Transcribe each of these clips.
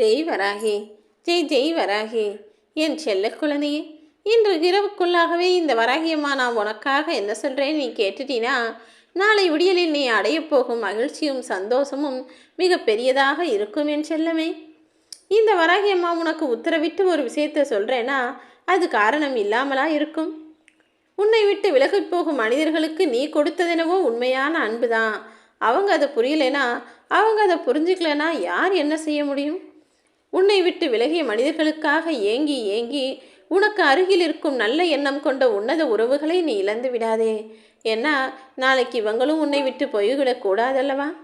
ஜெய் வராகி ஜெய் ஜெய் வராகி. என் செல்ல குழந்தையே இன்று இரவுக்குள்ளாகவே இந்த வராகியம்மா நான் உனக்காக என்ன சொல்கிறேன் நீ கேட்டுட்டீனா? நாளை விடியலில் நீ அடையப் போகும் மகிழ்ச்சியும் சந்தோஷமும் மிக பெரியதாக இருக்கும் என் செல்லமே. இந்த வராகியம்மா உனக்கு உத்தரவிட்டு ஒரு விஷயத்தை சொல்கிறேன்னா அது காரணம் இல்லாமலா இருக்கும்? உன்னை விட்டு விலகிப் போகும் மனிதர்களுக்கு நீ கொடுத்ததெனவோ உண்மையான அன்பு தான் அவங்க அதை புரியலைனா அவங்க அதை புரிஞ்சுக்கலனா யார் என்ன செய்ய முடியும்? உன்னை விட்டு விலகிய மனிதர்களுக்காக ஏங்கி ஏங்கி உனக்கு அருகில் இருக்கும் நல்ல எண்ணம் கொண்ட உன்னத உறவுகளை நீ இழந்து விடாதே. ஏன்னா நாளைக்கு இவங்களும் உன்னை விட்டு போய்விடக் கூடாதல்லவா?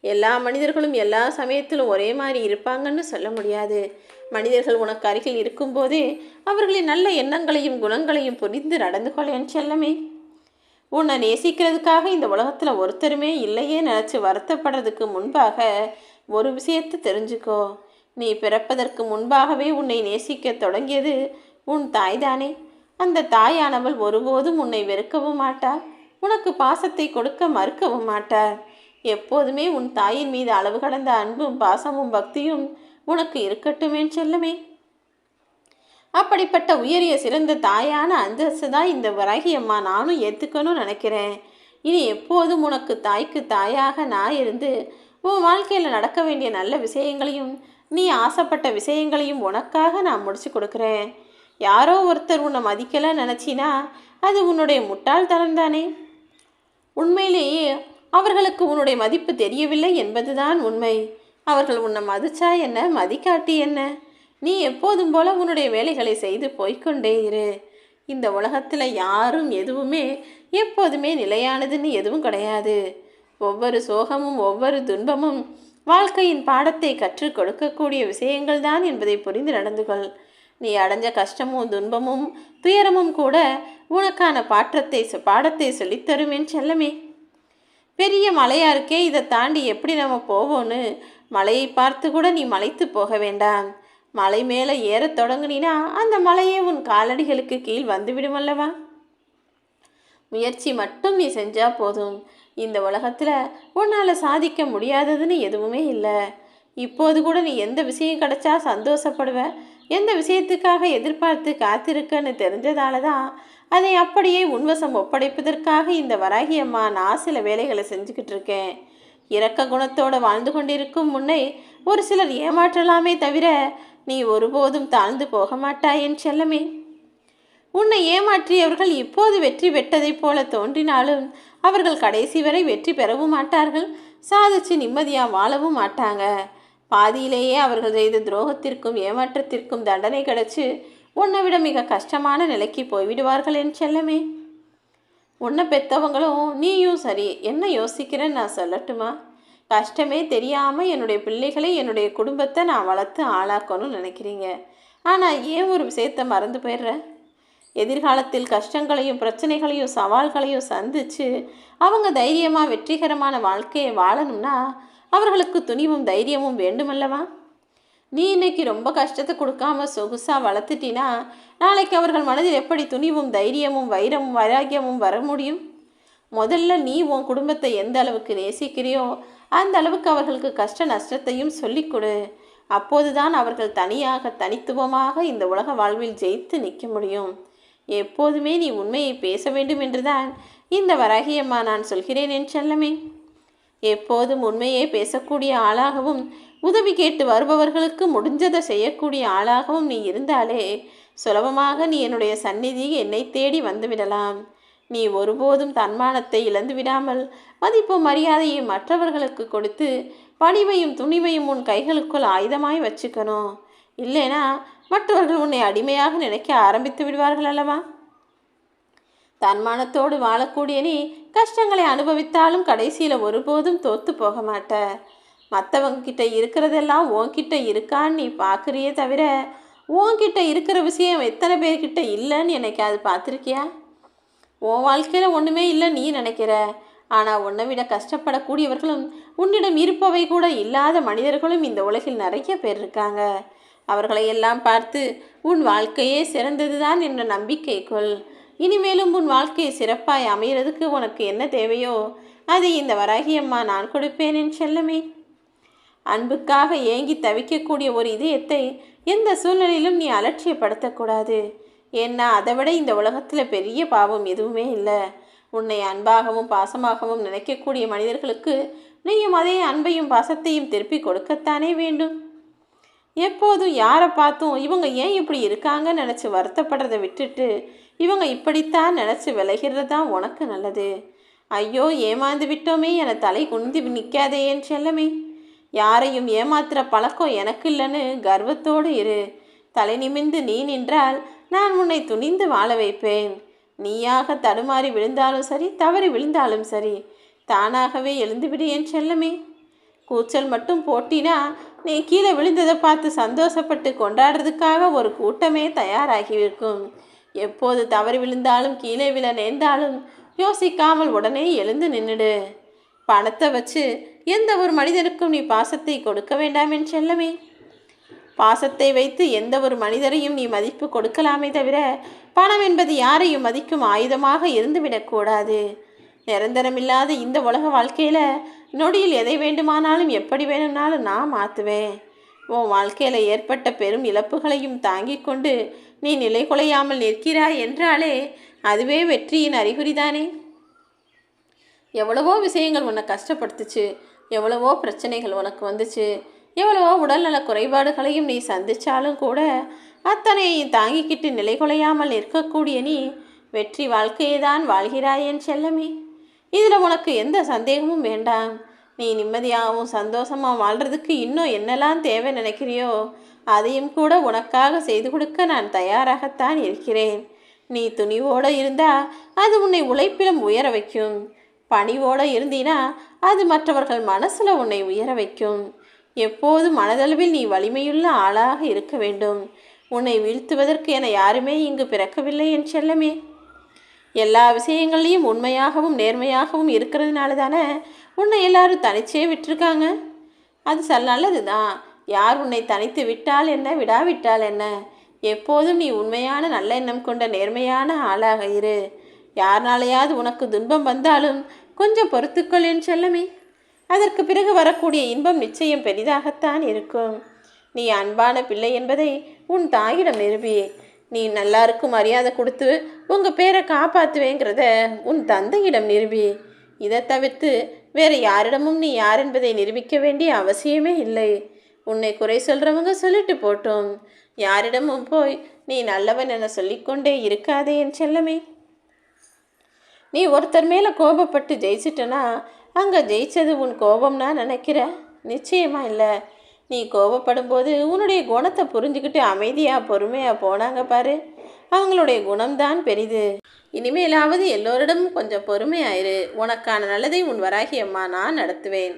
எல்லா மனிதர்களும் எல்லா சமயத்திலும் ஒரே மாதிரி இருப்பாங்கன்னு சொல்ல முடியாது. மனிதர்கள் உனக்கு அருகில் இருக்கும்போதே அவர்களின் நல்ல எண்ணங்களையும் குணங்களையும் புரிந்து நடந்து கொள்ள செல்லமே. உன்னை நேசிக்கிறதுக்காக இந்த உலகத்தில் ஒருத்தருமே இல்லையே நினச்சி வருத்தப்படுறதுக்கு முன்பாக ஒரு விஷயத்தை தெரிஞ்சுக்கோ. நீ பிறப்பதற்கு முன்பாகவே உன்னை நேசிக்கத் தொடங்கியது உன் தாய்தானே. அந்த தாயானவள் ஒருபோதும் உன்னை வெறுக்கவும் மாட்டாள் உனக்கு பாசத்தை கொடுக்க மறுக்கவும் மாட்டார் எப்போதுமே உன் தாயின் மீது அளவு கடந்த அன்பும் பாசமும் பக்தியும் உனக்கு இருக்கட்டுமே செல்லுமே. அப்படிப்பட்ட உயரிய சிறந்த தாயான அந்தஸ்து தான் இந்த வராகியம்மா நானும் ஏற்றுக்கணும்னு நினைக்கிறேன். இனி எப்போதும் உனக்கு தாய்க்கு தாயாக நான் இருந்து உன் வாழ்க்கையில் நடக்க வேண்டிய நல்ல விஷயங்களையும் நீ ஆசைப்பட்ட விஷயங்களையும் உனக்காக நான் முடிச்சு கொடுக்குறேன். யாரோ ஒருத்தர் உன்னை மதிக்கலை நினச்சினா அது உன்னுடைய முட்டாள்தனம் தானே. உண்மையிலேயே அவர்களுக்கு உன்னுடைய மதிப்பு தெரியவில்லை என்பதுதான் உண்மை. அவர்கள் உன்னை மதிச்சா என்ன மதிக்காட்டி என்ன? நீ எப்போதும் போல உன்னுடைய வேலைகளை செய்து போய்க்கொண்டே இரு. இந்த உலகத்தில் யாரும் எதுவுமே எப்போதுமே நிலையானதுன்னு எதுவும் கிடையாது. ஒவ்வொரு சோகமும் ஒவ்வொரு துன்பமும் வாழ்க்கையின் பாடத்தை கற்றுக் கொடுக்கக்கூடிய விஷயங்கள் தான் என்பதை புரிந்து நடந்து கொள். நீ அடைஞ்ச கஷ்டமும் துன்பமும் துயரமும் கூட உனக்கான பாற்றத்தை பாடத்தை சொல்லித்தரும் என் செல்லமே. பெரிய மலையா இருக்கே இதை தாண்டி எப்படி நம்ம போவோன்னு? மலையை பார்த்து கூட நீ மலைத்து போக வேண்டாம். மலை மேலே ஏறத் தொடங்குனினா அந்த மலையே உன் காலடிகளுக்கு கீழ் வந்துவிடும் அல்லவா? முயற்சி மட்டும் நீ செஞ்சா போதும். இந்த உலகத்தில் உன்னால் சாதிக்க முடியாததுன்னு எதுவுமே இல்லை. இப்போது கூட நீ எந்த விஷயம் கிடைச்சா சந்தோஷப்படுவ? எந்த விஷயத்துக்காக எதிர்பார்த்து காத்திருக்கன்னு தெரிஞ்சதால தான் அதை அப்படியே உன்வசம் ஒப்படைப்பதற்காக இந்த வராகி அம்மா நான் சில வேலைகளை செஞ்சுக்கிட்டு இருக்கேன். இரக்க குணத்தோடு வாழ்ந்து கொண்டிருக்கும் முன்னே ஒரு சிலர் ஏமாற்றலாமே தவிர நீ ஒருபோதும் தாழ்ந்து போக மாட்டாய் என் செல்லமே. உன்னை ஏமாற்றியவர்கள் இப்போது வெற்றி பெற்றதைப் போல தோன்றினாலும் அவர்கள் கடைசி வரை வெற்றி பெறவும் மாட்டார்கள். சாதிச்சு நிம்மதியாக வாழவும் மாட்டாங்க. பாதியிலேயே அவர்கள் செய்த துரோகத்திற்கும் ஏமாற்றத்திற்கும் தண்டனை கிடைச்சு உன்னை விட மிக கஷ்டமான நிலைக்கு போய்விடுவார்கள் என் செல்லமே. உன்னை பெற்றவங்களும் நீயும் சரி என்ன யோசிக்கிறேன்னு நான் சொல்லட்டுமா? கஷ்டமே தெரியாமல் என்னுடைய பிள்ளைகளை என்னுடைய குடும்பத்தை நான் வளர்த்து ஆளாக்கணும்னு நினைக்கிறீங்க. ஆனால் ஏன் ஒரு விஷயத்தை மறந்து போயிடுறேன் எதிர்காலத்தில் கஷ்டங்களையும் பிரச்சனைகளையும் சவால்களையும் சந்தித்து அவங்க தைரியமாக வெற்றிகரமான வாழ்க்கையை வாழணும்னா அவர்களுக்கு துணிவும் தைரியமும் வேண்டுமல்லவா? நீ இன்னைக்கு ரொம்ப கஷ்டத்தை கொடுக்காம சொகுசாக வளர்த்துட்டினா நாளைக்கு அவர்கள் மனதில் எப்படி துணிவும் தைரியமும் வைரமும் வைராக்கியமும் வர முடியும்? முதல்ல நீ உன் குடும்பத்தை எந்த அளவுக்கு நேசிக்கிறியோ அந்த அளவுக்கு அவர்களுக்கு கஷ்ட நஷ்டத்தையும் சொல்லிக் கொடு அப்போதுதான் அவர்கள் தனியாக தனித்துவமாக இந்த உலக வாழ்வில் ஜெயித்து நிற்க முடியும். எப்போதுமே நீ உண்மையை பேச வேண்டும் என்றுதான் இந்த வராகியம்மா நான் சொல்கிறேன் என் செல்லமே. எப்போதும் உண்மையே பேசக்கூடிய ஆளாகவும் உதவி கேட்டு வருபவர்களுக்கு முடிஞ்சதை செய்யக்கூடிய ஆளாகவும் நீ இருந்தாலே சுலபமாக நீ என்னுடைய சந்நிதி என்னை தேடி வந்துவிடலாம். நீ ஒருபோதும் தன்மானத்தை இழந்து விடாமல் மதிப்பு மரியாதையை மற்றவர்களுக்கு கொடுத்து பணிவையும் துணிவையும் உன் கைகளுக்குள் ஆயுதமாய் வச்சுக்கணும். இல்லைனா மற்றவர்கள் உன்னை அடிமையாக நினைக்க ஆரம்பித்து விடுவார்கள் அல்லவா? தன்மானத்தோடு வாழக்கூடிய நீ கஷ்டங்களை அனுபவித்தாலும் கடைசியில் ஒருபோதும் தோத்து போக மாட்ட. மற்றவங்க கிட்ட இருக்கிறதெல்லாம் உன்கிட்ட இருக்கான்னு நீ பார்க்குறியே தவிர உன்கிட்ட இருக்கிற விஷயம் எத்தனை பேர்கிட்ட இல்லைன்னு என்னைக்காவது பார்த்துருக்கியா? உன் வாழ்க்கையில் ஒன்றுமே இல்லை நீ நினைக்கிற. ஆனால் உன்னை விட கஷ்டப்படக்கூடியவர்களும் உன்னிடம் இருப்பவை கூட இல்லாத மனிதர்களும் இந்த உலகில் நிறைய பேர் இருக்காங்க. அவர்களை எல்லாம் பார்த்து உன் வாழ்க்கையே சிறந்ததுதான் என்ற நம்பிக்கை கொள். இனிமேலும் உன் வாழ்க்கை சிறப்பாய் அமைகிறதுக்கு உனக்கு என்ன தேவையோ அதை இந்த வராகியம்மா நான் கொடுப்பேன் என் செல்லமே அன்புக்காக ஏங்கி தவிக்கக்கூடிய ஒரு இதயத்தை எந்த சூழ்நிலையிலும் நீ அலட்சியப்படுத்தக்கூடாது. ஏன்னா அதை விட இந்த உலகத்தில் பெரிய பாவம் எதுவுமே இல்லை. உன்னை அன்பாகவும் பாசமாகவும் நினைக்கக்கூடிய மனிதர்களுக்கு நீயும் அதே அன்பையும் பாசத்தையும் திருப்பி கொடுக்கத்தானே வேண்டும்? எப்போதும் யாரை பார்த்தும் இவங்க ஏன் இப்படி இருக்காங்கன்னு நினச்சி வருத்தப்படுறதை விட்டுட்டு இவங்க இப்படித்தான் நினச்சி விலகிறது தான் உனக்கு நல்லது. ஐயோ ஏமாந்து விட்டோமே என தலை குனிந்து நிற்காதே என் செல்லமே. யாரையும் ஏமாத்துற பழக்கம் எனக்கு இல்லைன்னு கர்வத்தோடு இரு. தலை நிமிந்து நீ நின்றால் நான் உன்னை துணிந்து வாழ வைப்பேன். நீயாக தடுமாறி விழுந்தாலும் சரி தவறி விழுந்தாலும் சரி தானாகவே எழுந்துவிடு என் செல்லமே. கூச்சல் மட்டும் போட்டினா நீ கீழே விழுந்ததை பார்த்து சந்தோஷப்பட்டு கொண்டாடுறதுக்காக ஒரு கூட்டமே தயாராகி இருக்கும் எப்போது தவறி விழுந்தாலும் கீழே விழ நேர்ந்தாலும் யோசிக்காமல் உடனே எழுந்து நின்றுடு பணத்தை வச்சு எந்த ஒரு மனிதனுக்கும் நீ பாசத்தை கொடுக்க வேண்டாம் என் செல்லமே. பாசத்தை வைத்து எந்த ஒரு மனிதரையும் நீ மதிப்பு கொடுக்கலாமே தவிர பணம் என்பது யாரையும் மதிக்கும் ஆயுதமாக இருந்துவிடக்கூடாது. நிரந்தரமில்லாத இந்த உலக வாழ்க்கையில் நொடியில் எதை வேண்டுமானாலும் எப்படி வேணும்னாலும் நான் மாற்றுவேன் உன் வாழ்க்கையில் ஏற்பட்ட பெரும் இழப்புகளையும் தாங்கிக் கொண்டு நீ நிலை குலையாமல் நிற்கிறாய் என்றாலே அதுவே வெற்றியின் அறிகுறிதானே எவ்வளவோ விஷயங்கள் உன்னை கஷ்டப்படுத்துச்சு. எவ்வளவோ பிரச்சனைகள் உனக்கு வந்துச்சு. எவ்வளவோ உடல்நல குறைபாடுகளையும் நீ சந்தித்தாலும் கூட அத்தனையும் தாங்கிக்கிட்டு நிலை குலையாமல் நிற்கக்கூடிய நீ வெற்றி வாழ்க்கையை தான் வாழ்கிறாயேன் செல்லமே. இதில் உனக்கு எந்த சந்தேகமும் வேண்டாம். நீ நிம்மதியாகவும் சந்தோஷமாக வாழ்கிறதுக்கு இன்னும் என்னெல்லாம் தேவை நினைக்கிறியோ அதையும் கூட உனக்காக செய்து கொடுக்க நான் தயாராகத்தான் இருக்கிறேன். நீ துணிவோடு இருந்தா அது உன்னை உழைப்பிலும் உயர வைக்கும். பணிவோடு இருந்தீனா அது மற்றவர்கள் மனசில் உன்னை உயர வைக்கும். எப்போது மனதளவில் நீ வலிமையுள்ள ஆளாக இருக்க வேண்டும்? உன்னை வீழ்த்துவதற்கு என யாருமே இங்கு பிறக்கவில்லை என் செல்லமே. எல்லா விஷயங்கள்லையும் உண்மையாகவும் நேர்மையாகவும் இருக்கிறதுனால தானே உன்னை எல்லாரும் தனிச்சே விட்டுருக்காங்க? அது சல் நல்லது தான் யார் உன்னை தனித்து விட்டால் என்ன விடாவிட்டால் என்ன? எப்போதும் நீ உண்மையான நல்ல எண்ணம் கொண்ட நேர்மையான ஆளாக இரு. யார்னாலையாவது உனக்கு துன்பம் வந்தாலும் கொஞ்சம் பொறுத்துக்கொள் என் செல்லமே. அதற்கு பிறகு வரக்கூடிய இன்பம் நிச்சயம் பெரிதாகத்தான் இருக்கும். நீ அன்பான பிள்ளை என்பதை உன் தாயிடம் நிறுவி நீ நல்லாருக்கும் மரியாதை கொடுத்து உங்கள் பேரை காப்பாற்றுவேங்கிறத உன் தந்தையிடம் நிரூபி. இதை தவிர்த்து வேறு யாரிடமும் நீ யார் என்பதை நிரூபிக்க வேண்டிய அவசியமே இல்லை. உன்னை குறை சொல்கிறவங்க சொல்லிட்டு போட்டோம். யாரிடமும் போய் நீ நல்லவன் என சொல்லிக்கொண்டே இருக்காதே என் செல்லமே. நீ ஒருத்தர் மேலே கோபப்பட்டு ஜெயிச்சிட்டனா அங்கே ஜெயிச்சது உன் கோபம்னா நினைக்கிற? நிச்சயமாக இல்லை. நீ கோபப்படும் போது உன்னுடைய குணத்தை புரிஞ்சுக்கிட்டு அமைதியாக பொறுமையாக போனாங்க பாரு. அவங்களுடைய குணம்தான் பெரிது. இனிமேலாவது எல்லோரிடமும் கொஞ்சம் பொறுமையாயிரு உனக்கான நல்லதை உன் வராகியம்மா நான் நடத்துவேன்.